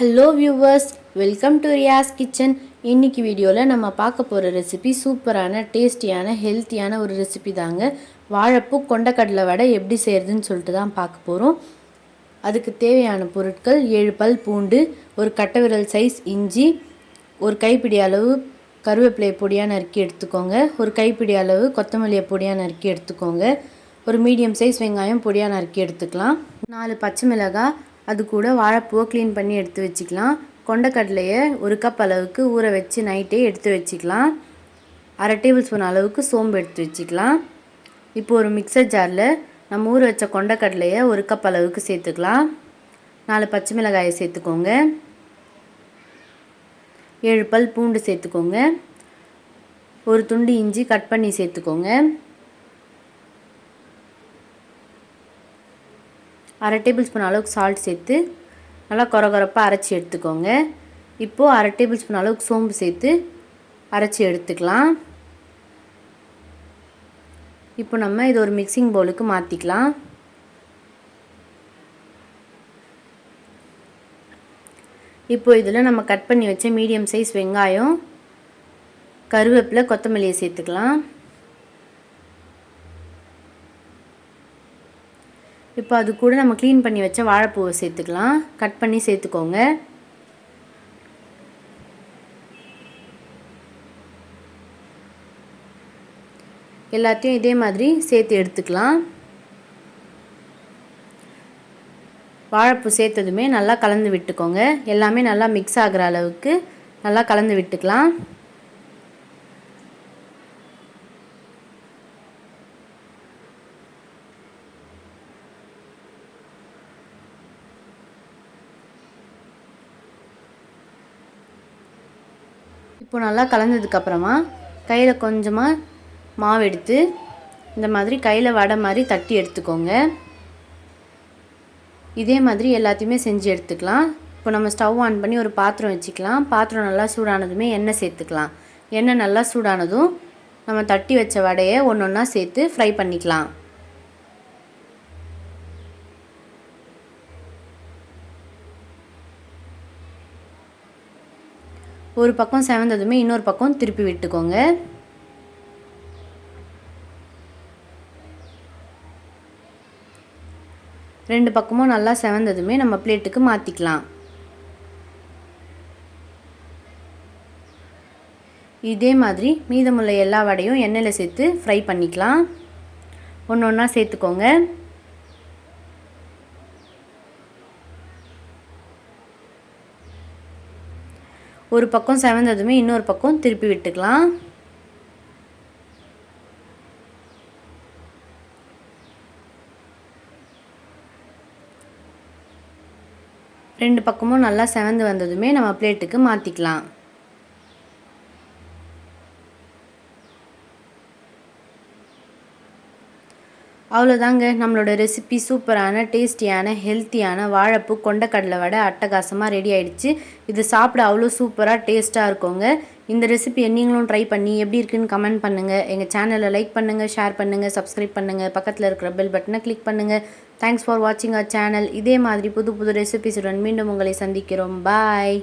Hello viewers welcome to Riyas kitchen இன்னைக்கு வீடியோவில் நம்ம பார்க்க போகிற ரெசிபி சூப்பரான டேஸ்டியான ஹெல்த்தியான ஒரு ரெசிபி தாங்க. வாழைப்பூ கொண்டக்கடலை வடை எப்படி செய்கிறதுன்னு சொல்லிட்டு தான் பார்க்க போகிறோம் அதுக்கு தேவையான பொருட்கள் ஏழு பல் பூண்டு ஒரு கட்டை விரல் சைஸ் இஞ்சி ஒரு கைப்பிடி அளவு கருவேப்பிலை பொடியாக நறுக்கி எடுத்துக்கோங்க. ஒரு கைப்பிடி அளவு கொத்தமல்லியை பொடியாக நறுக்கி எடுத்துக்கோங்க. ஒரு மீடியம் சைஸ் வெங்காயம் பொடியாக நறுக்கி எடுத்துக்கலாம். நாலு பச்சை மிளகாய் அது கூட வாழைப்பூவை க்ளீன் பண்ணி எடுத்து வச்சுக்கலாம். கொண்டக்கடலையை ஒரு கப் அளவுக்கு ஊற வச்சு நைட்டே எடுத்து வச்சுக்கலாம். அரை டேபிள் ஸ்பூன் அளவுக்கு சோம்பு எடுத்து வச்சுக்கலாம். இப்போ ஒரு மிக்சர் ஜாரில் நம்ம ஊற வச்ச கொண்டக்கடலையை ஒரு கப் அளவுக்கு சேர்த்துக்கலாம். நாலு பச்சை மிளகாயை சேர்த்துக்கோங்க. ஏழு பல் பூண்டு சேர்த்துக்கோங்க. ஒரு துண்டு இஞ்சி கட் பண்ணி சேர்த்துக்கோங்க. அரை டேபிள் ஸ்பூன் அளவுக்கு சால்ட் சேர்த்து நல்லா கொர கொரப்பாக அரைச்சி எடுத்துக்கோங்க. இப்போது அரை டேபிள் ஸ்பூன் அளவுக்கு சோம்பு சேர்த்து அரைச்சி எடுத்துக்கலாம். இப்போ நம்ம இது ஒரு மிக்சிங் பவுலுக்கு மாற்றிக்கலாம் இப்போ இதில் நம்ம கட் பண்ணி வச்ச மீடியம் சைஸ் வெங்காயம் கருவேப்பிலை கொத்தமல்லியை சேர்த்துக்கலாம். இப்போ அது கூட நம்ம க்ளீன் பண்ணி வச்ச வாழைப்பூவை சேர்த்துக்கலாம். கட் பண்ணி சேர்த்துக்கோங்க. எல்லாத்தையும் இதே மாதிரி சேர்த்து எடுத்துக்கலாம். வாழைப்பூ சேர்த்ததுமே நல்லா கலந்து விட்டுக்கோங்க. எல்லாமே நல்லா மிக்ஸ் ஆகிற அளவுக்கு நல்லா கலந்து விட்டுக்கலாம். இப்போ நல்லா கலந்ததுக்கப்புறமா கையில் கொஞ்சமாக மாவு எடுத்து இந்த மாதிரி கையில் வடை மாதிரி தட்டி எடுத்துக்கோங்க. இதே மாதிரி எல்லாத்தையுமே செஞ்சு எடுத்துக்கலாம். இப்போ நம்ம ஸ்டவ் ஆன் பண்ணி ஒரு பாத்திரம் வச்சுக்கலாம். பாத்திரம் நல்லா சூடானதுமே எண்ணெய் சேர்த்துக்கலாம். எண்ணெய் நல்லா சூடானதும் நம்ம தட்டி வச்ச வடையை ஒன்று ஒன்றா சேர்த்து ஃப்ரை பண்ணிக்கலாம். ஒரு பக்கம் செவந்ததுமே இன்னொரு பக்கம் திருப்பி விட்டுக்கோங்க. ரெண்டு பக்கமும் நல்லா செவந்ததுமே நம்ம பிளேட்டுக்கு மாற்றிக்கலாம் இதே மாதிரி மீதமுள்ள எல்லா வடையும் எண்ணெயில் சேர்த்து ஃப்ரை பண்ணிக்கலாம். ஒன்று ஒன்றா சேர்த்துக்கோங்க. ஒரு பக்கம் செவந்ததுமே இன்னொரு பக்கம் திருப்பி விட்டுக்கலாம். ரெண்டு பக்கமும் நல்லா செவந்து வந்ததுமே நம்ம பிளேட்டுக்கு மாற்றிக்கலாம் அவ்வளோதாங்க. நம்மளோட ரெசிபி சூப்பரான டேஸ்டியான ஹெல்த்தியான வாழைப்பூ கொண்டக்கடலை வடை அட்டகாசமாக ரெடி ஆகிடுச்சு இது சாப்பிட அவ்வளோ சூப்பராக டேஸ்ட்டாக இருக்குங்க. இந்த ரெசிபி நீங்களும் ட்ரை பண்ணி எப்படி இருக்குன்னு கமெண்ட் பண்ணுங்கள் எங்கள் சேனலை லைக் பண்ணுங்கள் ஷேர் பண்ணுங்கள் சப்ஸ்கிரைப் பண்ணுங்கள் பக்கத்தில் இருக்கிற பெல் பட்டனை கிளிக் பண்ணுங்கள் தேங்க்ஸ் ஃபார் வாட்சிங் அவர் சேனல் இதே மாதிரி புது புது ரெசிபிஸுடன் மீண்டும் உங்களை சந்திக்கிறோம். பாய்